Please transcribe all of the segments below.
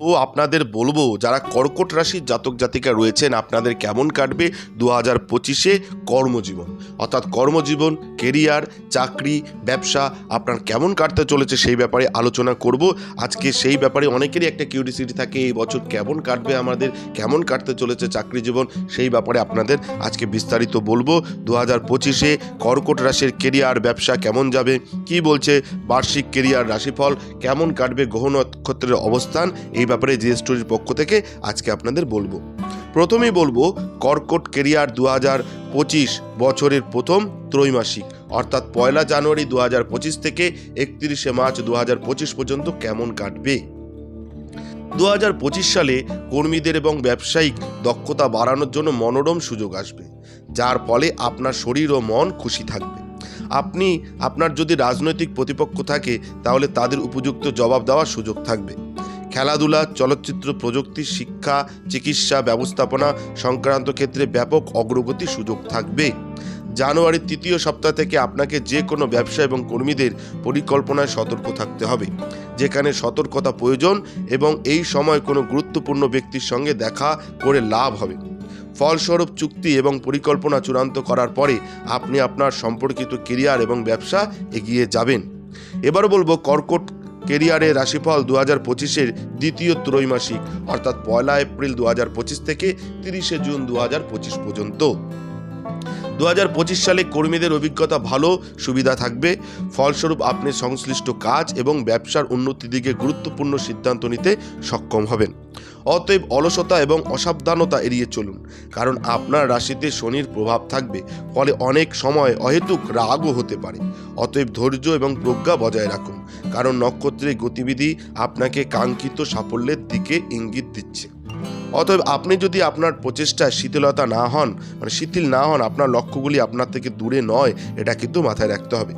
ও আপনাদের বলব, যারা কর্কট রাশির জাতক জাতিকা রয়েছেন, আপনাদের কেমন কাটবে দু হাজার পঁচিশে কর্মজীবন? অর্থাৎ কর্মজীবন, কেরিয়ার, চাকরি, ব্যবসা, আপনার কেমন কাটতে চলেছে সেই ব্যাপারে আলোচনা করব। আজকে সেই ব্যাপারে অনেকেরই একটা কিউরিসিটি থাকে, এই বছর কেমন কাটবে আমাদের, কেমন কাটতে চলেছে চাকরি জীবন, সেই ব্যাপারে আপনাদের আজকে বিস্তারিত বলব। দু হাজার পঁচিশে কর্কট রাশির কেরিয়ার, ব্যবসা কেমন যাবে, কি বলছে বার্ষিক কেরিয়ার রাশিফল, কেমন কাটবে গ্রহ নক্ষত্রের অবস্থান, এই ব্যাপারে জি স্টোরির পক্ষ থেকে আজকে আপনাদের বলব। প্রথমেই বলব, কর্কট কেরিয়ার দু হাজার পঁচিশ বছরের প্রথম ত্রৈমাসিক, অর্থাৎ পয়লা জানুয়ারি দু হাজার পঁচিশ থেকে একত্রিশে মার্চ দু হাজার পঁচিশ পর্যন্ত কেমন কাটবে? দু হাজার পঁচিশ সালে কর্মীদের এবং ব্যবসায়িক দক্ষতা বাড়ানোর জন্য মনোরম সুযোগ আসবে, যার ফলে আপনার শরীর ও মন খুশি থাকবে। আপনি, আপনার যদি রাজনৈতিক প্রতিপক্ষ থাকে, তাহলে তাদের উপযুক্ত জবাব দেওয়ার সুযোগ থাকবে। খেলাধুলা, চলচ্চিত্র, প্রযুক্তি, শিক্ষা, চিকিৎসা, ব্যবস্থাপনা সংক্রান্ত ক্ষেত্রে ব্যাপক অগ্রগতির সুযোগ থাকবে। জানুয়ারির তৃতীয় সপ্তাহ থেকে আপনাকে যে কোনো ব্যবসা এবং কর্মীদের পরিকল্পনায় সতর্ক থাকতে হবে, যেখানে সতর্কতা প্রয়োজন এবং এই সময় কোনো গুরুত্বপূর্ণ ব্যক্তির সঙ্গে দেখা করে লাভ হবে। ফলস্বরূপ চুক্তি এবং পরিকল্পনা চূড়ান্ত করার পরে আপনি আপনার সম্পর্কিত কেরিয়ার এবং ব্যবসা এগিয়ে যাবেন। এবার বলব, কর্কট কেরিয়ারের রাশিফল দু হাজার পঁচিশের দ্বিতীয় ত্রৈমাসিক, অর্থাৎ পয়লা এপ্রিল দু হাজার পঁচিশ থেকে তিরিশে জুন দু হাজার পঁচিশ পর্যন্ত। দু হাজার পঁচিশ সালে কর্মীদের অভিজ্ঞতা ভালো, সুবিধা থাকবে। ফলস্বরূপ আপনি সংশ্লিষ্ট কাজ এবং ব্যবসার উন্নতির দিকে গুরুত্বপূর্ণ সিদ্ধান্ত নিতে সক্ষম হবেন। অতএব অলসতা এবং অসাবধানতা এড়িয়ে চলুন, কারণ আপনার রাশিতে শনির প্রভাব থাকবে, ফলে অনেক সময় অহেতুক রাগও হতে পারে। অতএব ধৈর্য এবং প্রজ্ঞা বজায় রাখুন, কারণ নক্ষত্রের গতিবিধি আপনাকে কাঙ্ক্ষিত সাফল্যের দিকে ইঙ্গিত দিচ্ছে। অতএব আপনি যদি আপনার প্রচেষ্টায় শিথিলতা না হন মানে শিথিল না হন, আপনার লক্ষ্যগুলি আপনার থেকে দূরে নয়, এটা কিন্তু মাথায় রাখতে হবে।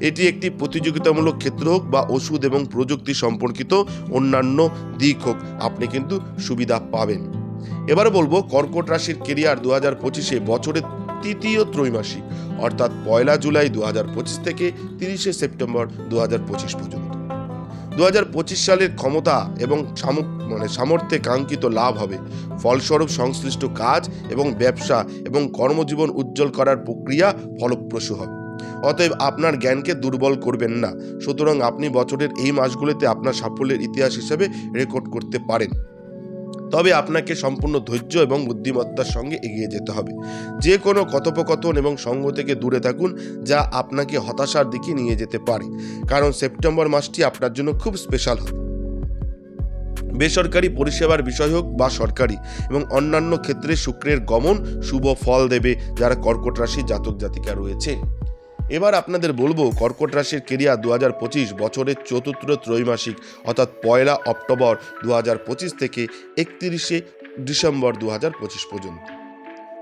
এটি একটি প্রতিযোগিতামূলক ক্ষেত্র হোক বা ওষুধ এবং প্রযুক্তি সম্পর্কিত অন্যান্য দিক হোক, আপনি কিন্তু সুবিধা পাবেন। এবারে বলব, কর্কট রাশির কেরিয়ার দু হাজার পঁচিশে বছরের তৃতীয় ত্রৈমাসিক, অর্থাৎ পয়লা জুলাই দু হাজার পঁচিশ থেকে তিরিশে সেপ্টেম্বর দু হাজার পঁচিশ পর্যন্ত। দু হাজার পঁচিশ সালের ক্ষমতা এবং মানে সামর্থ্যে কাঙ্ক্ষিত লাভ হবে। ফলস্বরূপ সংশ্লিষ্ট কাজ এবং ব্যবসা এবং কর্মজীবন উজ্জ্বল করার প্রক্রিয়া ফলপ্রসূ হবে। অতএব আপনার জ্ঞানকে দুর্বল করবেন না। সুতরাং আপনি বছরের এই মাসগুলিতে আপনার সাফল্যের ইতিহাস হিসেবে রেকর্ড করতে পারেন। তবে আপনাকে সম্পূর্ণ ধৈর্য এবং বুদ্ধিমত্তার সঙ্গে এগিয়ে যেতে হবে। যে কোনো কথোপকথন এবং সঙ্গ থেকে দূরে থাকুন, যা আপনাকে হতাশার দিকে নিয়ে যেতে পারে। কারণ সেপ্টেম্বর মাসটি আপনার জন্য খুব স্পেশাল হবে। বেসরকারি পরিষেবার বিষয় হোক বা সরকারি এবং অন্যান্য ক্ষেত্রে শুক্রের গমন শুভ ফল দেবে, যারা কর্কট রাশি জাতক জাতিকা রয়েছে। এবার আপনাদের বলব, কর্কট রাশির কেরিয়ার দু হাজার পঁচিশ বছরের চতুর্থ ত্রৈমাসিক, অর্থাৎ পয়লা অক্টোবর দু হাজার পঁচিশ থেকে একত্রিশে ডিসেম্বর দু হাজার পঁচিশ পর্যন্ত।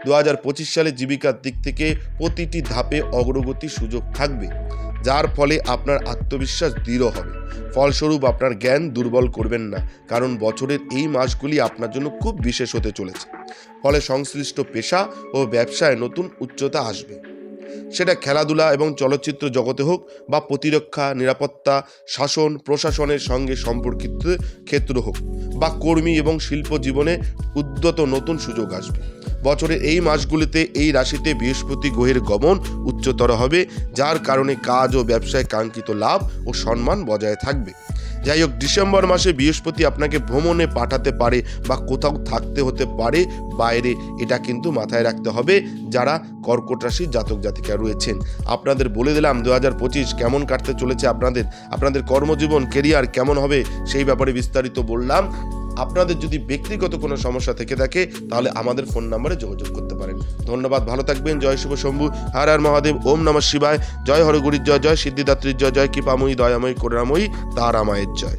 দু হাজার পঁচিশ সালে জীবিকার দিক থেকে প্রতিটি ধাপে অগ্রগতির সুযোগ থাকবে, যার ফলে আপনার আত্মবিশ্বাস দৃঢ় হবে। ফলস্বরূপ আপনার জ্ঞান দুর্বল করবেন না, কারণ বছরের এই মাসগুলি আপনার জন্য খুব বিশেষ হতে চলেছে। ফলে সংশ্লিষ্ট পেশা ও ব্যবসায় নতুন উচ্চতা আসবে। সেটা খেলাধুলা এবং চলচ্চিত্র জগতে হোক বা প্রতিরক্ষা, নিরাপত্তা, শাসন, প্রশাসনের সঙ্গে সম্পর্কিত ক্ষেত্র হোক বা কর্মী এবং শিল্প জীবনে উদ্যত নতুন সুযোগ আসবে। বছরের এই মাসগুলিতে এই রাশিতে বৃহস্পতি গ্রহের গমন উচ্চতর হবে, যার কারণে কাজ ও ব্যবসায় কাঙ্ক্ষিত লাভ ও সম্মান বজায় থাকবে। যাই হোক, ডিসেম্বর মাসে বৃহস্পতি আপনাকে ভ্রমণে পাঠাতে পারে বা কোথাও থাকতে হতে পারে, বাইরে এটা কিন্তু মাথায় রাখতে হবে যারা কর্কট রাশির জাতক জাতিকা রয়েছেন। আপনাদের বলে দিলাম দু হাজার পঁচিশ কেমন কাটতে চলেছে আপনাদের? আপনাদের কর্মজীবন কেরিয়ার কেমন হবে? সেই ব্যাপারে বিস্তারিত বললাম। আপনাদের যদি ব্যক্তিগত কোনো সমস্যা থেকে থাকে, তাহলে আমাদের ফোন নাম্বারে যোগাযোগ করতে পারেন। ধন্যবাদ, ভালো থাকবেন, জয় শুভ শম্ভু, হার আর মহাদেব, ওম নম শিবায়, জয় হরগুরির জয় জয় সিদ্ধিদাত্রীর জয় জয় কৃপাময়ী, দয়াময়ী, করুণাময়ী, তারামায়ের জয়।